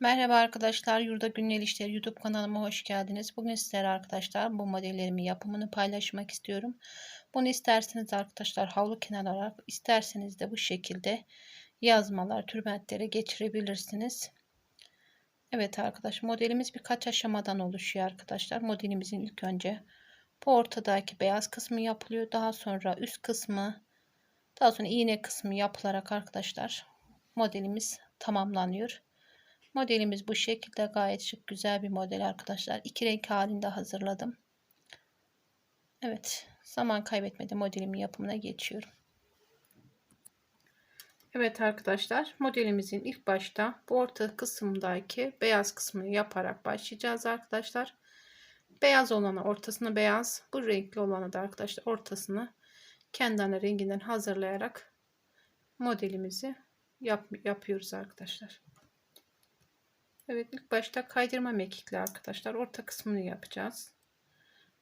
Merhaba arkadaşlar, Yurda Günlük İşleri YouTube kanalıma hoş geldiniz. Bugün sizlere arkadaşlar bu modellerimin yapımını paylaşmak istiyorum. Bunu isterseniz arkadaşlar havlu kenar olarak, isterseniz de bu şekilde yazmalar, tülbentlere geçirebilirsiniz. Evet arkadaş modelimiz birkaç aşamadan oluşuyor arkadaşlar. Modelimizin ilk önce bu ortadaki beyaz kısmı yapılıyor. Daha sonra üst kısmı, daha sonra iğne kısmı yapılarak arkadaşlar modelimiz tamamlanıyor. Modelimiz bu şekilde gayet şık güzel bir model arkadaşlar. İki renk halinde hazırladım. Evet zaman kaybetmeden modelimin yapımına geçiyorum. Evet arkadaşlar modelimizin ilk başta bu orta kısımdaki beyaz kısmını yaparak başlayacağız arkadaşlar. Beyaz olanı ortasını beyaz bu renkli olanı da arkadaşlar ortasını kendi renginden hazırlayarak modelimizi yap yapıyoruz arkadaşlar. Evet ilk başta kaydırma mekikli arkadaşlar orta kısmını yapacağız.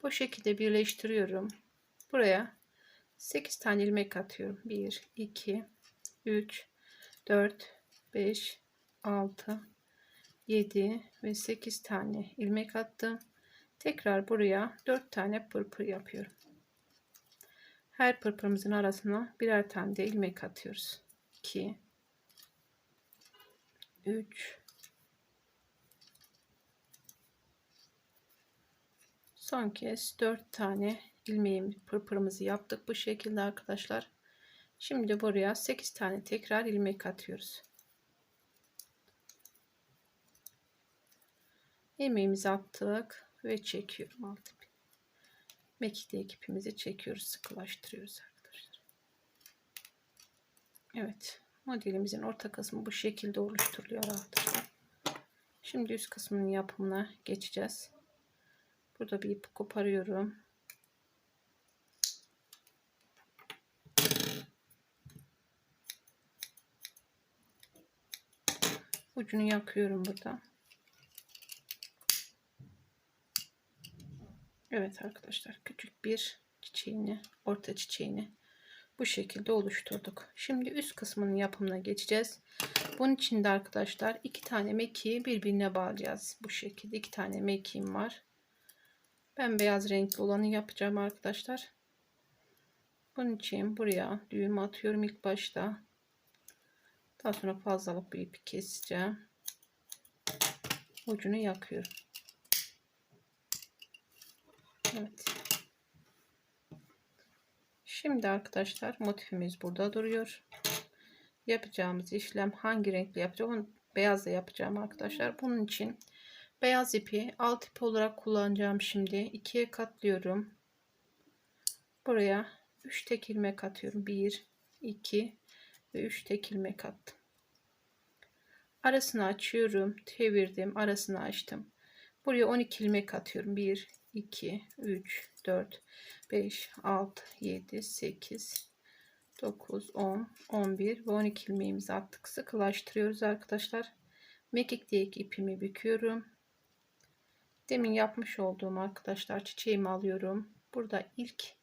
Bu şekilde birleştiriyorum. Buraya 8 tane ilmek atıyorum. 1, 2, 3, 4, 5, 6, 7 ve 8 tane ilmek attım. Tekrar buraya 4 tane pırpır yapıyorum. Her pırpırımızın arasına birer tane de ilmek atıyoruz. 2 3 Son kez 4 tane ilmeğim pırpırımızı yaptık bu şekilde arkadaşlar. Şimdi buraya 8 tane tekrar ilmek atıyoruz. ilmeğimizi attık ve çekiyorum alt ipi. Mekikli ipimizi çekiyoruz, sıkılaştırıyoruz arkadaşlar. Evet, modelimizin orta kısmı bu şekilde oluşturuluyor arkadaşlar. Şimdi üst kısmının yapımına geçeceğiz. Burada bir ip koparıyorum. Ucunu yakıyorum burada. Evet arkadaşlar küçük bir çiçeğini, orta çiçeğini bu şekilde oluşturduk. Şimdi üst kısmının yapımına geçeceğiz. Bunun için de arkadaşlar iki tane mekiği birbirine bağlayacağız. Bu şekilde iki tane mekiğim var. Ben beyaz renkli olanı yapacağım arkadaşlar. Bunun için buraya düğüm atıyorum ilk başta. Daha sonra fazlalık bir ipi keseceğim. Ucunu yakıyorum. Evet. Şimdi arkadaşlar motifimiz burada duruyor. Yapacağımız işlem hangi renkli yapacağım? Beyazla yapacağım arkadaşlar. Bunun için Beyaz ipi alt ip olarak kullanacağım şimdi. ikiye katlıyorum. Buraya 3 tek ilmek atıyorum. 1, 2 ve 3 tek ilmek attım. Arasını açıyorum. Çevirdim. Arasını açtım. Buraya 12 ilmek atıyorum. 1, 2, 3, 4, 5, 6, 7, 8, 9, 10, 11 ve 12 ilmeğimizi attık. Sıkılaştırıyoruz arkadaşlar. Mekik diye ipimi büküyorum. Demin yapmış olduğum arkadaşlar çiçeğimi alıyorum. Burada ilk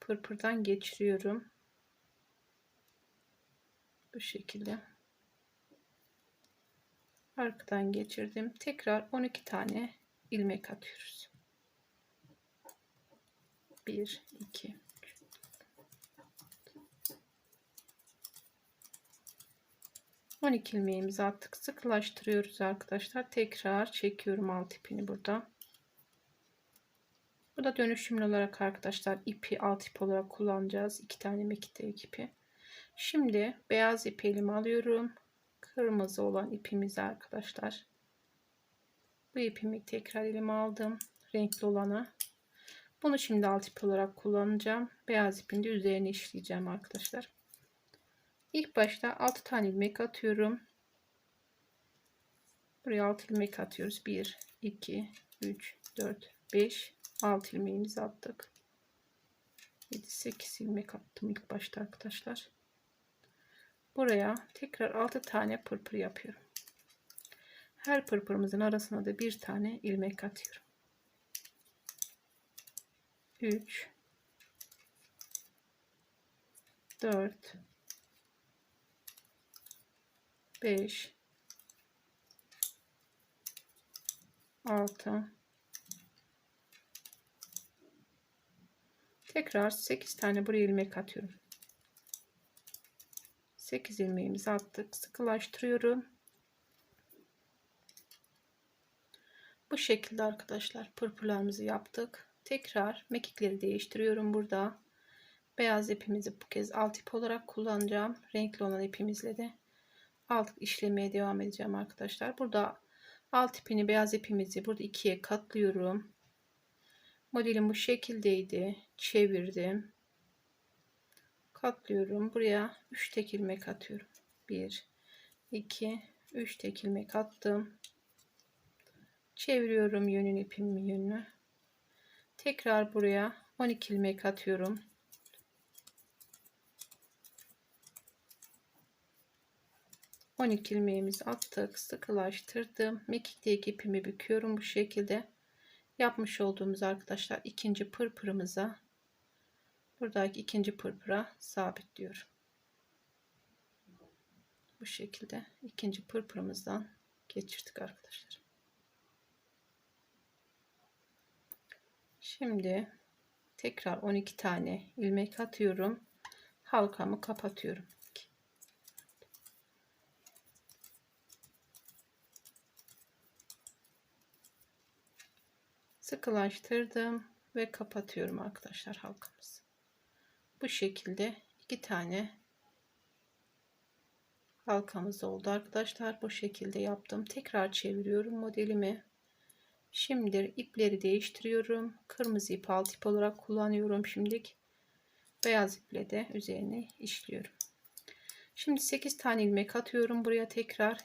pırpırdan geçiriyorum. Bu şekilde. Arkadan geçirdim. Tekrar 12 tane ilmek atıyoruz. 1 2 12 ilmeğimizi attık. Sıkılaştırıyoruz arkadaşlar. Tekrar çekiyorum alt ipini burada. Burada dönüşümlü olarak arkadaşlar ipi alt ip olarak kullanacağız. iki tane mekik ipi. Şimdi beyaz ipi elime alıyorum. Kırmızı olan ipimizi arkadaşlar. Bu ipimi tekrar elime aldım. Renkli olanı. Bunu şimdi alt ip olarak kullanacağım. Beyaz ipin de üzerine işleyeceğim arkadaşlar. İlk başta 6 tane ilmek atıyorum. Buraya 6 ilmek atıyoruz. 1, 2, 3, 4, 5, 6 ilmeğimizi attık. 7, 8 ilmek attım ilk başta arkadaşlar. Buraya tekrar 6 tane pırpır yapıyorum. Her pırpırımızın arasına da bir tane ilmek atıyorum. 3 4 5 6 tekrar 8 tane buraya ilmek atıyorum. 8 ilmeğimizi attık. Sıkılaştırıyorum. Bu şekilde arkadaşlar pırpırlarımızı yaptık. Tekrar mekikleri değiştiriyorum burada. Beyaz ipimizi bu kez alt ip olarak kullanacağım. Renkli olan ipimizle de alt işlemeye devam edeceğim arkadaşlar. Burada alt ipini beyaz ipimizi burada ikiye katlıyorum. Modelim bu şekildeydi. Çevirdim. Katlıyorum. Buraya 3 tek ilmek atıyorum. 1 2 3 tek ilmek attım. Çeviriyorum yönün ipimin yönünü tekrar buraya 12 ilmek atıyorum 12 ilmeğimizi attık sıkılaştırdım. Mekikteki ipimi büküyorum bu şekilde. Yapmış olduğumuz arkadaşlar ikinci pırpırımıza buradaki ikinci pırpıra sabitliyorum. Bu şekilde ikinci pırpırımızdan geçirdik arkadaşlar. Şimdi tekrar 12 tane ilmek atıyorum. Halkamı kapatıyorum sıkılaştırdım ve kapatıyorum arkadaşlar halkamızı. Bu şekilde iki tane halkamız oldu arkadaşlar. Bu şekilde yaptım. Tekrar çeviriyorum modelimi. Şimdi ipleri değiştiriyorum. Kırmızı ip alt ip olarak kullanıyorum şimdilik. Beyaz iple de üzerine işliyorum. Şimdi 8 tane ilmek atıyorum buraya tekrar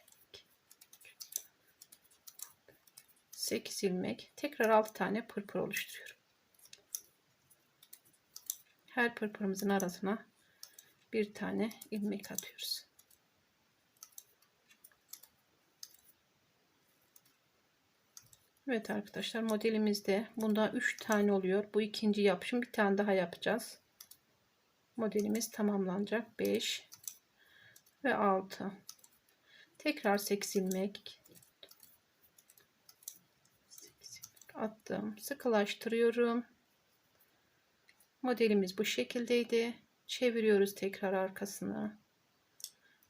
8 ilmek tekrar 6 tane pırpır oluşturuyorum. Her pırpırımızın arasına bir tane ilmek atıyoruz. Evet arkadaşlar modelimizde bunda 3 tane oluyor. Bu ikinci yapışım bir tane daha yapacağız. Modelimiz tamamlanacak. 5 ve 6. Tekrar 8 ilmek attım. Sıkılaştırıyorum. Modelimiz bu şekildeydi. Çeviriyoruz tekrar arkasını.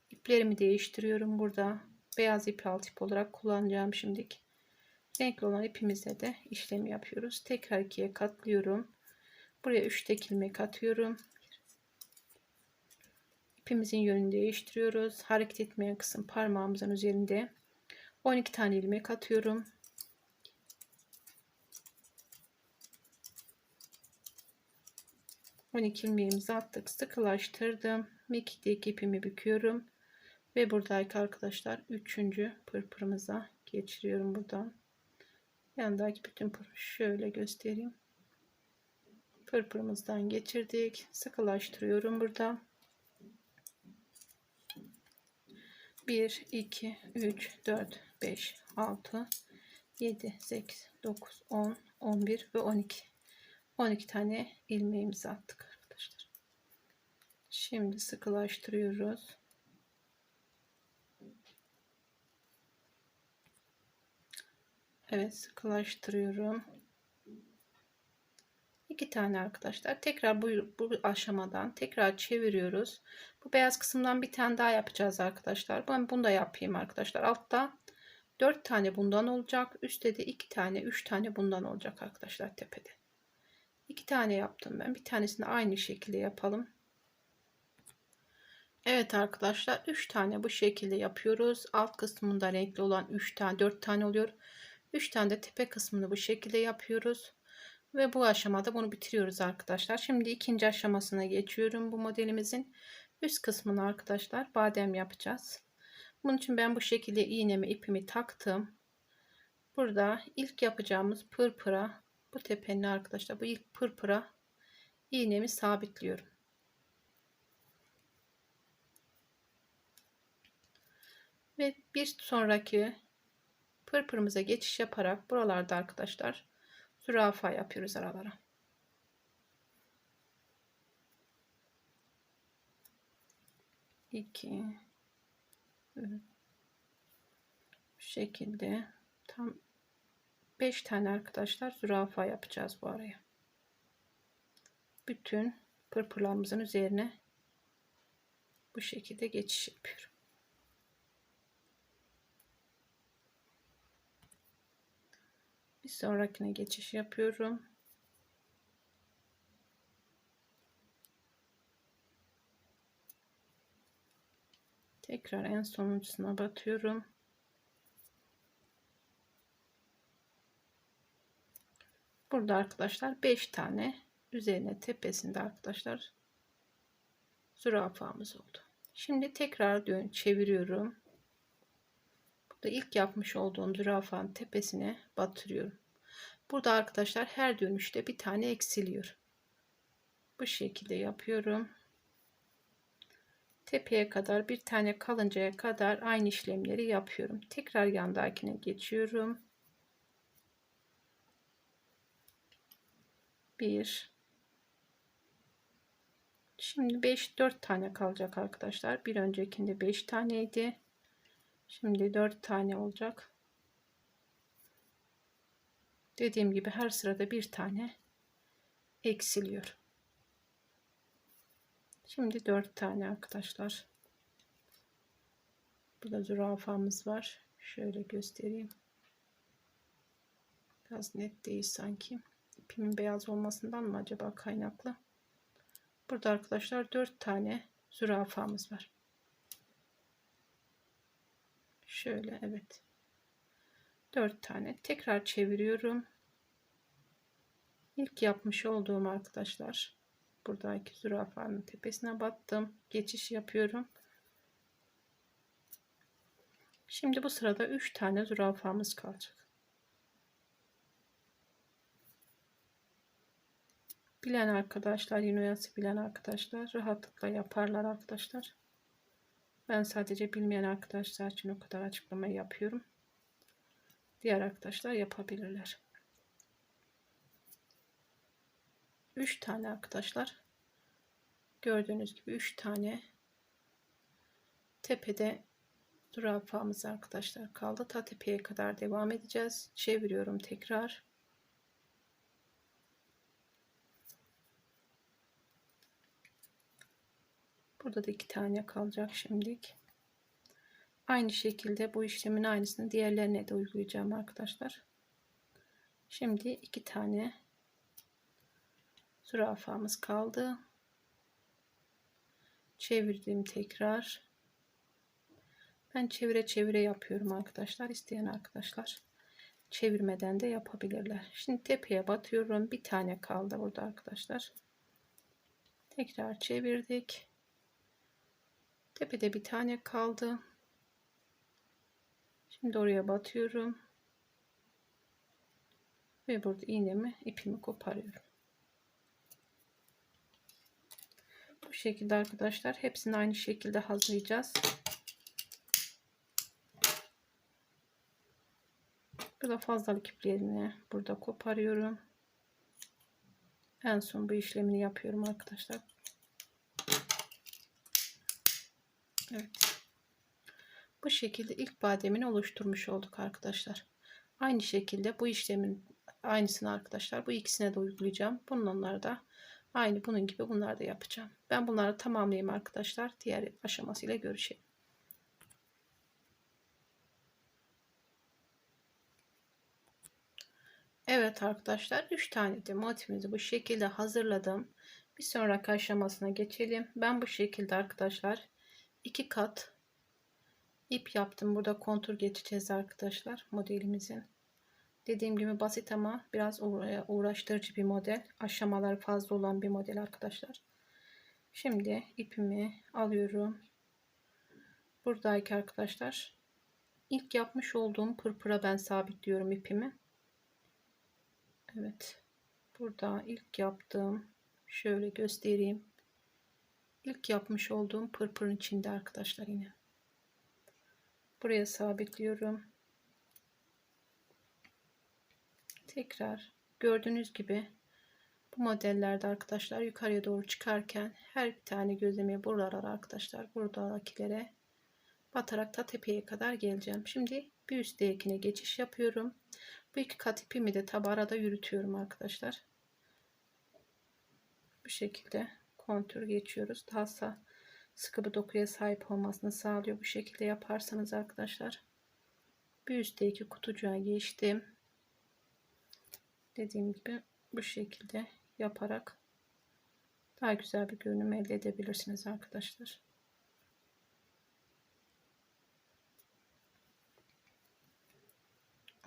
İplerimi değiştiriyorum burada. Beyaz ip alt ip olarak kullanacağım şimdilik. Renkli olan ipimizle de işlemi yapıyoruz. Tekrar ikiye katlıyorum. Buraya 3 tek ilmek atıyorum. İpimizin yönünü değiştiriyoruz. Hareket etmeyen kısım parmağımızın üzerinde. 12 tane ilmek atıyorum. 12 ilmeğimizi attık sıkılaştırdım. Mekikteki ipimi büküyorum. Ve buradaki arkadaşlar üçüncü pırpırımıza geçiriyorum buradan. Yandaki bütün pır şöyle göstereyim. Pırpırımızdan geçirdik. Sıkılaştırıyorum burada. 1 2 3 4 5 6 7 8 9 10 11 ve 12 12 tane ilmeğimizi attık arkadaşlar. Şimdi sıkılaştırıyoruz. Evet sıkılaştırıyorum. İki tane arkadaşlar. Tekrar bu, bu aşamadan tekrar çeviriyoruz. Bu beyaz kısımdan bir tane daha yapacağız arkadaşlar. Ben bunu da yapayım arkadaşlar. Altta 4 tane bundan olacak. Üstte de 2 tane 3 tane bundan olacak arkadaşlar tepede iki tane yaptım ben. Bir tanesini aynı şekilde yapalım. Evet arkadaşlar 3 tane bu şekilde yapıyoruz. Alt kısmında renkli olan 3 tane 4 tane oluyor. 3 tane de tepe kısmını bu şekilde yapıyoruz. Ve bu aşamada bunu bitiriyoruz arkadaşlar. Şimdi ikinci aşamasına geçiyorum bu modelimizin. Üst kısmını arkadaşlar badem yapacağız. Bunun için ben bu şekilde iğnemi ipimi taktım. Burada ilk yapacağımız pırpıra bu tepenin arkadaşlar bu ilk pırpıra iğnemi sabitliyorum. Ve bir sonraki pırpırımıza geçiş yaparak buralarda arkadaşlar zürafa yapıyoruz aralara. İki bu şekilde tam 5 tane arkadaşlar zürafa yapacağız bu araya. Bütün pırpırlarımızın üzerine bu şekilde geçiş yapıyorum. Bir sonrakine geçiş yapıyorum. Tekrar en sonuncusuna batıyorum. Burada arkadaşlar 5 tane üzerine tepesinde arkadaşlar zürafamız oldu. Şimdi tekrar dön çeviriyorum. Burada ilk yapmış olduğum zürafanın tepesine batırıyorum. Burada arkadaşlar her dönüşte bir tane eksiliyor. Bu şekilde yapıyorum. Tepeye kadar bir tane kalıncaya kadar aynı işlemleri yapıyorum. Tekrar yandakine geçiyorum. 1 Şimdi 5 4 tane kalacak arkadaşlar. Bir öncekinde 5 taneydi. Şimdi 4 tane olacak. Dediğim gibi her sırada bir tane eksiliyor. Şimdi 4 tane arkadaşlar. Burada zürafamız var. Şöyle göstereyim. Biraz net değil sanki ipimin beyaz olmasından mı acaba kaynaklı? Burada arkadaşlar 4 tane zürafamız var. Şöyle evet. 4 tane tekrar çeviriyorum. İlk yapmış olduğum arkadaşlar buradaki zürafanın tepesine battım. Geçiş yapıyorum. Şimdi bu sırada 3 tane zürafamız kalacak. Bilen arkadaşlar, oyası bilen arkadaşlar rahatlıkla yaparlar arkadaşlar. Ben sadece bilmeyen arkadaşlar için o kadar açıklama yapıyorum. Diğer arkadaşlar yapabilirler. 3 tane arkadaşlar. Gördüğünüz gibi 3 tane tepede zürafamız arkadaşlar kaldı. Ta tepeye kadar devam edeceğiz. Çeviriyorum tekrar. Burada da iki tane kalacak şimdilik. Aynı şekilde bu işlemin aynısını diğerlerine de uygulayacağım arkadaşlar. Şimdi iki tane zürafamız kaldı. Çevirdim tekrar. Ben çevire çevire yapıyorum arkadaşlar. İsteyen arkadaşlar çevirmeden de yapabilirler. Şimdi tepeye batıyorum. Bir tane kaldı burada arkadaşlar. Tekrar çevirdik. Tepede bir tane kaldı. Şimdi oraya batıyorum. Ve burada iğnemi ipimi koparıyorum. Bu şekilde arkadaşlar hepsini aynı şekilde hazırlayacağız. Burada fazlalık iplerini burada koparıyorum. En son bu işlemini yapıyorum arkadaşlar. Evet. Bu şekilde ilk bademini oluşturmuş olduk arkadaşlar. Aynı şekilde bu işlemin aynısını arkadaşlar bu ikisine de uygulayacağım. Bunları da aynı bunun gibi bunları da yapacağım. Ben bunları tamamlayayım arkadaşlar. Diğer aşamasıyla görüşelim. Evet arkadaşlar 3 tane de motifimizi bu şekilde hazırladım. Bir sonraki aşamasına geçelim. Ben bu şekilde arkadaşlar iki kat ip yaptım. Burada kontur geçeceğiz arkadaşlar modelimizin. Dediğim gibi basit ama biraz uğraştırıcı bir model. Aşamaları fazla olan bir model arkadaşlar. Şimdi ipimi alıyorum. Buradaki arkadaşlar ilk yapmış olduğum pırpıra ben sabitliyorum ipimi. Evet. Burada ilk yaptığım şöyle göstereyim. İlk yapmış olduğum pırpırın içinde arkadaşlar yine. Buraya sabitliyorum. Tekrar gördüğünüz gibi bu modellerde arkadaşlar yukarıya doğru çıkarken her bir tane gözlemeye buralara arkadaşlar buradakilere batarak ta tepeye kadar geleceğim. Şimdi bir üsttekine geçiş yapıyorum. Bu iki kat ipimi de tabi arada yürütüyorum arkadaşlar. Bu şekilde kontür geçiyoruz. Daha sa sıkı bir dokuya sahip olmasını sağlıyor. Bu şekilde yaparsanız arkadaşlar. Bir üstteki kutucuğa geçtim. Dediğim gibi bu şekilde yaparak daha güzel bir görünüm elde edebilirsiniz arkadaşlar.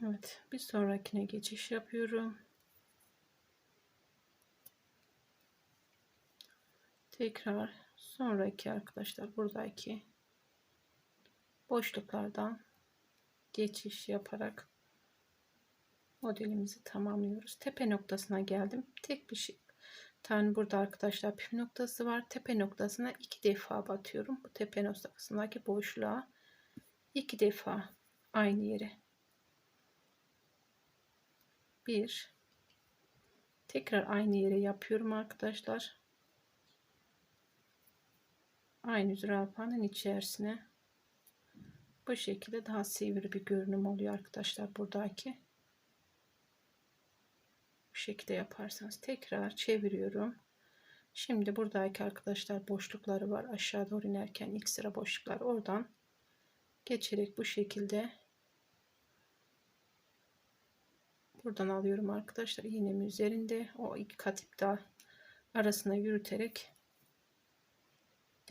Evet bir sonrakine geçiş yapıyorum. Tekrar sonraki arkadaşlar buradaki boşluklardan geçiş yaparak modelimizi tamamlıyoruz. Tepe noktasına geldim. Tek bir şey tane burada arkadaşlar püf noktası var. Tepe noktasına iki defa batıyorum. Bu tepe noktasındaki boşluğa iki defa aynı yere. Bir tekrar aynı yere yapıyorum arkadaşlar. Aynı zürafanın içerisine bu şekilde daha sivri bir görünüm oluyor arkadaşlar buradaki. Bu şekilde yaparsanız tekrar çeviriyorum. Şimdi buradaki arkadaşlar boşlukları var. Aşağı doğru inerken ilk sıra boşluklar oradan geçerek bu şekilde buradan alıyorum arkadaşlar iğnemin üzerinde o iki kat ip daha arasına yürüterek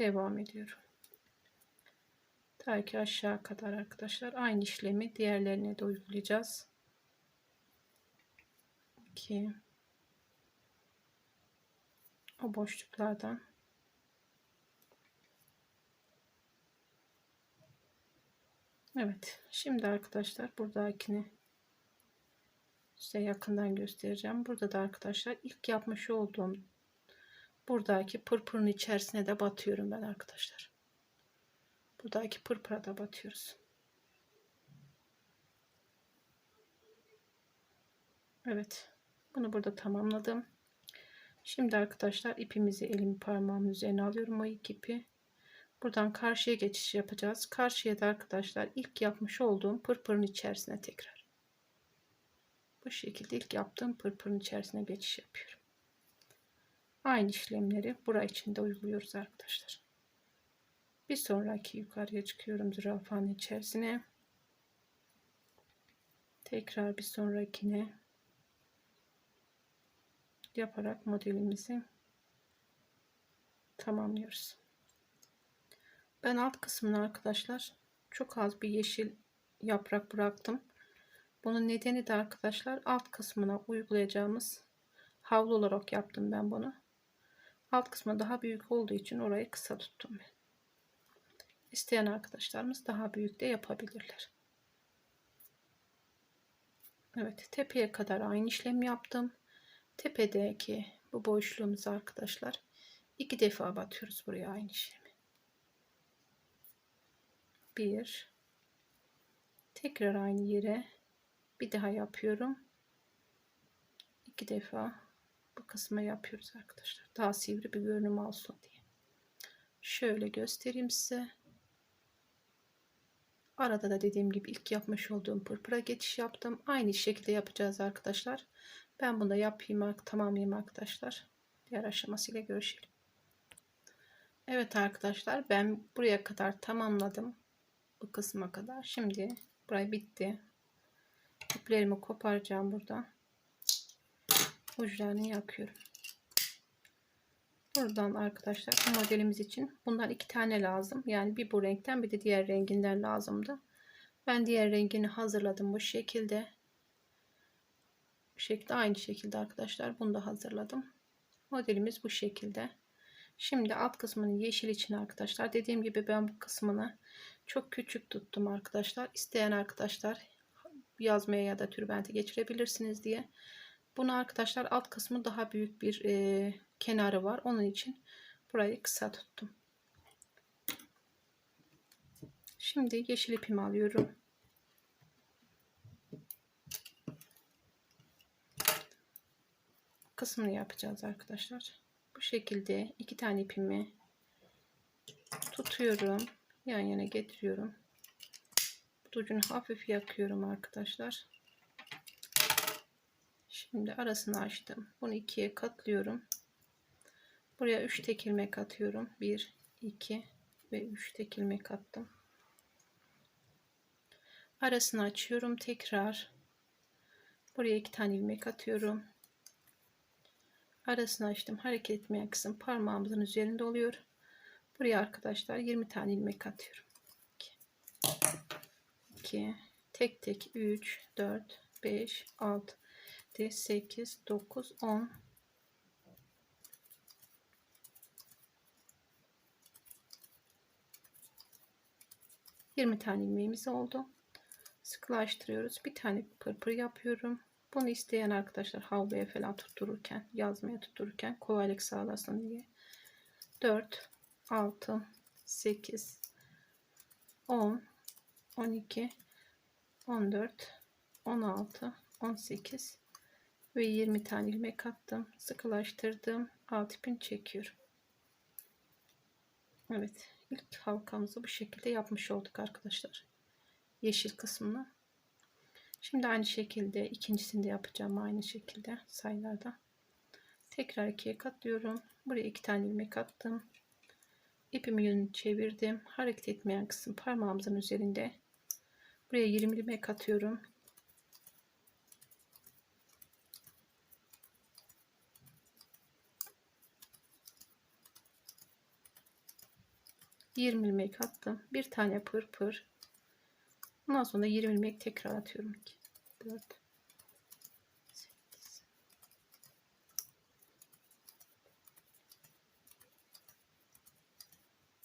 devam ediyorum. Ta ki aşağı kadar arkadaşlar. Aynı işlemi diğerlerine de uygulayacağız. 2 o boşluklardan. Evet. Şimdi arkadaşlar buradakini size yakından göstereceğim. Burada da arkadaşlar ilk yapmış olduğum buradaki pırpırın içerisine de batıyorum ben arkadaşlar buradaki pırpıra da batıyoruz Evet bunu burada tamamladım. Şimdi arkadaşlar ipimizi elim parmağımın üzerine alıyorum o ipi. Buradan karşıya geçiş yapacağız. Karşıya da arkadaşlar ilk yapmış olduğum pırpırın içerisine tekrar. Bu şekilde ilk yaptığım pırpırın içerisine geçiş yapıyorum. Aynı işlemleri buraya içinde uyguluyoruz arkadaşlar. Bir sonraki yukarıya çıkıyorum zürafanın içerisine. Tekrar bir sonrakine yaparak modelimizi tamamlıyoruz. Ben alt kısmına arkadaşlar çok az bir yeşil yaprak bıraktım. Bunun nedeni de arkadaşlar alt kısmına uygulayacağımız havlu olarak yaptım ben bunu. Alt kısmı daha büyük olduğu için orayı kısa tuttum ben. İsteyen arkadaşlarımız daha büyük de yapabilirler. Evet tepeye kadar aynı işlemi yaptım tepedeki bu boşluğumuzu arkadaşlar iki defa batıyoruz buraya aynı işlemi. Bir tekrar aynı yere bir daha yapıyorum. iki defa bu kısma yapıyoruz arkadaşlar. Daha sivri bir görünüm olsun diye. Şöyle göstereyim size. Arada da dediğim gibi ilk yapmış olduğum pırpıra geçiş yaptım. Aynı şekilde yapacağız arkadaşlar. Ben bunu da yapayım, tamamlayayım arkadaşlar. Diğer aşamasıyla görüşelim. Evet arkadaşlar ben buraya kadar tamamladım. Bu kısma kadar. Şimdi burayı bitti. İplerimi koparacağım burada. Uçlarını yakıyorum. Buradan arkadaşlar bu modelimiz için bundan iki tane lazım. Yani bir bu renkten bir de diğer renginden lazımdı. Ben diğer rengini hazırladım bu şekilde şekilde aynı şekilde arkadaşlar bunu da hazırladım. Modelimiz bu şekilde. Şimdi alt kısmını yeşil için arkadaşlar dediğim gibi ben bu kısmını çok küçük tuttum arkadaşlar. İsteyen arkadaşlar yazmaya ya da türbente geçirebilirsiniz diye. Bunu arkadaşlar alt kısmı daha büyük bir e, kenarı var. Onun için burayı kısa tuttum. Şimdi yeşil ipimi alıyorum. kısmını yapacağız arkadaşlar. Bu şekilde iki tane ipimi tutuyorum. Yan yana getiriyorum. Ucunu hafif yakıyorum arkadaşlar. Şimdi arasını açtım. Bunu ikiye katlıyorum. Buraya 3 tek ilmek atıyorum. 1, 2 ve 3 tek ilmek attım. Arasını açıyorum tekrar. Buraya 2 tane ilmek atıyorum. Arasını açtım. Hareket etmeyen kısım parmağımızın üzerinde oluyor. Buraya arkadaşlar 20 tane ilmek atıyorum. 2 tek tek 3 4 5 6 8 9 10 20 tane ilmeğimiz oldu. Sıkılaştırıyoruz. Bir tane pırpır yapıyorum. Bunu isteyen arkadaşlar havluya falan tuttururken, yazmaya tuttururken kolaylık sağlasın diye. 4, 6, 8, 10, 12, 14, 16, 18 ve 20 tane ilmek attım. Sıkılaştırdım. Alt ipini çekiyorum. Evet. ilk halkamızı bu şekilde yapmış olduk arkadaşlar. Yeşil kısmını. Şimdi aynı şekilde ikincisini de yapacağım aynı şekilde sayılarda. Tekrar ikiye katlıyorum. Buraya iki tane ilmek attım. İpimi yönünü çevirdim. Hareket etmeyen kısım parmağımızın üzerinde. Buraya 20 ilmek atıyorum. Yirmi ilmek attım. Bir tane pırpır. Pır. Ondan sonra 20 ilmek tekrar atıyorum. 2, 4, 8,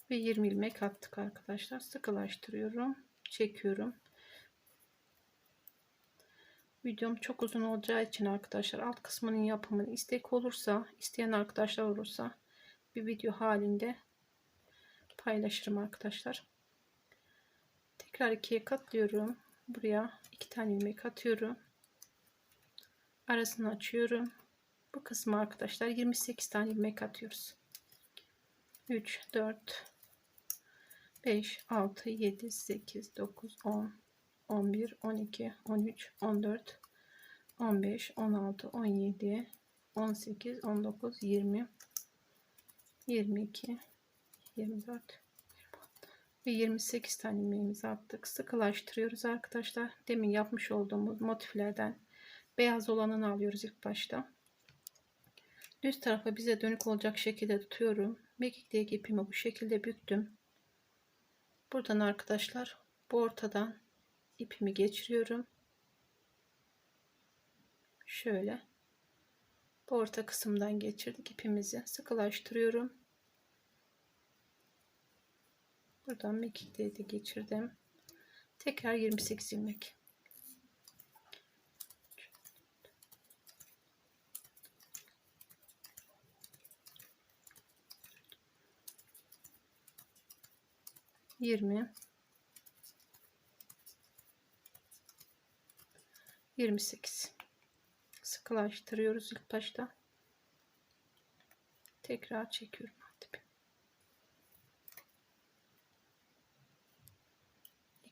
ve 20 ilmek attık arkadaşlar. Sıkılaştırıyorum. Çekiyorum. Videom çok uzun olacağı için arkadaşlar alt kısmının yapımını istek olursa, isteyen arkadaşlar olursa bir video halinde paylaşırım arkadaşlar. Tekrar ikiye katlıyorum. Buraya iki tane ilmek atıyorum. Arasını açıyorum. Bu kısmı arkadaşlar 28 tane ilmek atıyoruz. 3, 4, 5, 6, 7, 8, 9, 10, 11, 12, 13, 14, 15, 16, 17, 18, 19, 20, 22, 24, ve 28 tane ilmeğimizi attık. Sıkılaştırıyoruz arkadaşlar. Demin yapmış olduğumuz motiflerden beyaz olanını alıyoruz ilk başta. Düz tarafa bize dönük olacak şekilde tutuyorum. Mekikteki ipimi bu şekilde büktüm. Buradan arkadaşlar bu ortadan ipimi geçiriyorum. Şöyle bu orta kısımdan geçirdik ipimizi sıkılaştırıyorum. Buradan mekikleri de geçirdim. Tekrar 28 ilmek. Yirmi. Yirmi sekiz. Sıkılaştırıyoruz ilk başta. Tekrar çekiyorum.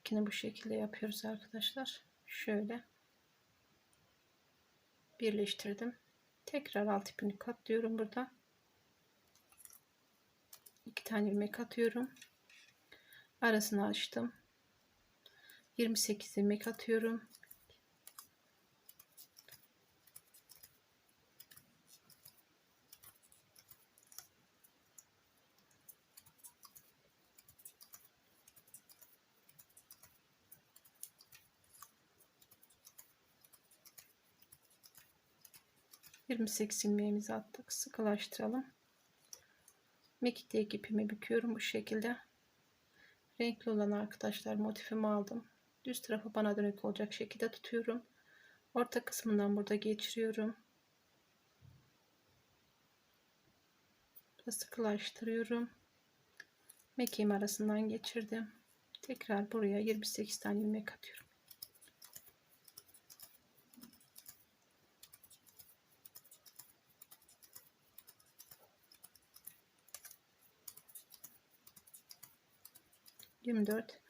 İpini bu şekilde yapıyoruz arkadaşlar. Şöyle birleştirdim. Tekrar alt ipini katlıyorum burada. iki tane ilmek atıyorum. Arasını açtım. 28 ilmek atıyorum. 28 ilmeğimizi attık. Sıkılaştıralım. Mekikteki ipimi büküyorum bu şekilde. Renkli olan arkadaşlar motifimi aldım. Düz tarafı bana dönük olacak şekilde tutuyorum. Orta kısmından burada geçiriyorum. Sıkılaştırıyorum. Mekiğim arasından geçirdim. Tekrar buraya 28 tane ilmek atıyorum. 24,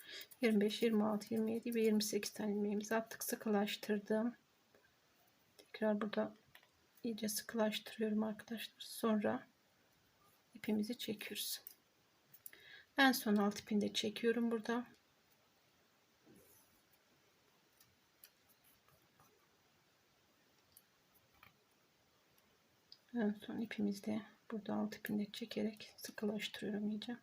25, 26, 27 ve 28 tane ilmeğimizi attık. Sıkılaştırdım. Tekrar burada iyice sıkılaştırıyorum arkadaşlar. Sonra ipimizi çekiyoruz. En son alt ipini de çekiyorum burada. En son ipimizde burada alt ipini de çekerek sıkılaştırıyorum iyice.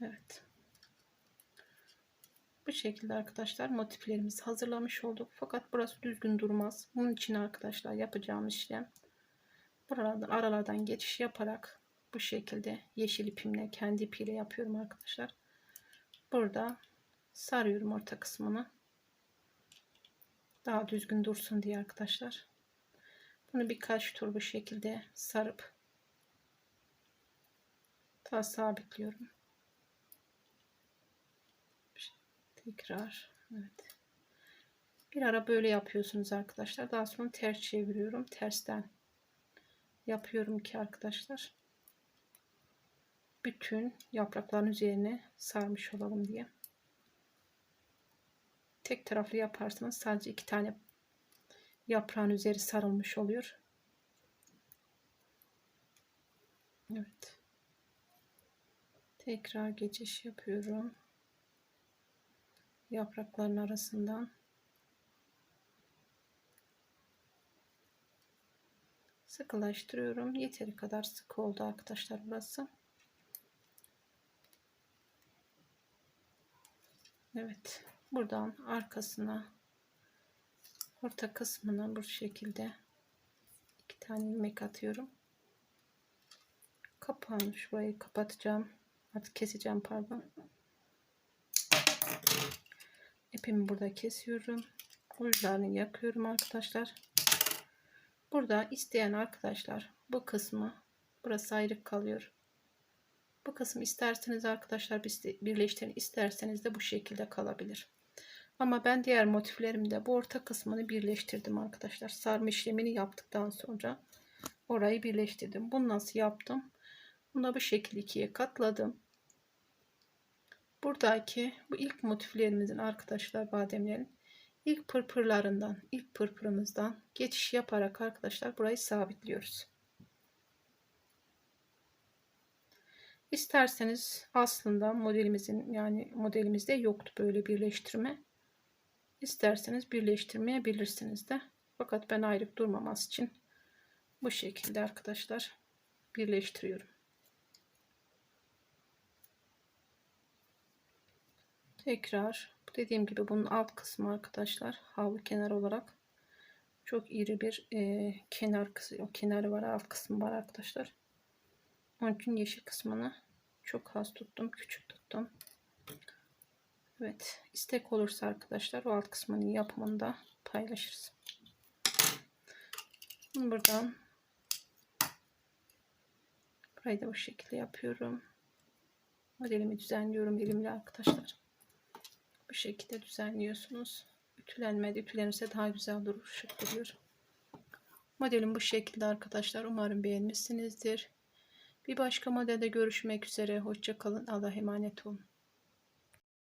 Evet. Bu şekilde arkadaşlar motiflerimizi hazırlamış olduk. Fakat burası düzgün durmaz. Bunun için arkadaşlar yapacağım işlem buralardan aralardan geçiş yaparak bu şekilde yeşil ipimle kendi ipiyle yapıyorum arkadaşlar. Burada sarıyorum orta kısmını. Daha düzgün dursun diye arkadaşlar. Bunu birkaç tur bu şekilde sarıp daha sabitliyorum. Tekrar. Evet. Bir ara böyle yapıyorsunuz arkadaşlar. Daha sonra ters çeviriyorum. Tersten yapıyorum ki arkadaşlar. Bütün yaprakların üzerine sarmış olalım diye. Tek taraflı yaparsanız sadece iki tane yaprağın üzeri sarılmış oluyor. Evet. Tekrar geçiş yapıyorum yaprakların arasından sıkılaştırıyorum. Yeteri kadar sık oldu arkadaşlar burası. Evet. Buradan arkasına orta kısmına bu şekilde iki tane ilmek atıyorum. Kapağını şurayı kapatacağım. Artık keseceğim pardon. İpimi burada kesiyorum. Uçlarını yakıyorum arkadaşlar. Burada isteyen arkadaşlar bu kısmı burası ayrı kalıyor. Bu kısım isterseniz arkadaşlar birleştirin isterseniz de bu şekilde kalabilir. Ama ben diğer motiflerimde bu orta kısmını birleştirdim arkadaşlar. Sarma işlemini yaptıktan sonra orayı birleştirdim. Bunu nasıl yaptım? Bunu bu şekilde ikiye katladım. Buradaki bu ilk motiflerimizin arkadaşlar bademlerin ilk pırpırlarından, ilk pırpırımızdan geçiş yaparak arkadaşlar burayı sabitliyoruz. İsterseniz aslında modelimizin yani modelimizde yoktu böyle birleştirme. İsterseniz birleştirmeyebilirsiniz de. Fakat ben ayrık durmaması için bu şekilde arkadaşlar birleştiriyorum. Tekrar dediğim gibi bunun alt kısmı arkadaşlar havlu kenar olarak çok iri bir e, kenar kısmı kenarı var alt kısmı var arkadaşlar. Onun için yeşil kısmını çok az tuttum küçük tuttum. Evet istek olursa arkadaşlar o alt kısmının yapımını da paylaşırız. Buradan burayı da bu şekilde yapıyorum. Modelimi düzenliyorum elimle arkadaşlar. Şekilde düzenliyorsunuz. Ütülenmedi. Ütülenirse daha güzel durur. Şık duruyor. Modelim bu şekilde arkadaşlar. Umarım beğenmişsinizdir. Bir başka modelde görüşmek üzere. Hoşçakalın. Allah emanet olun.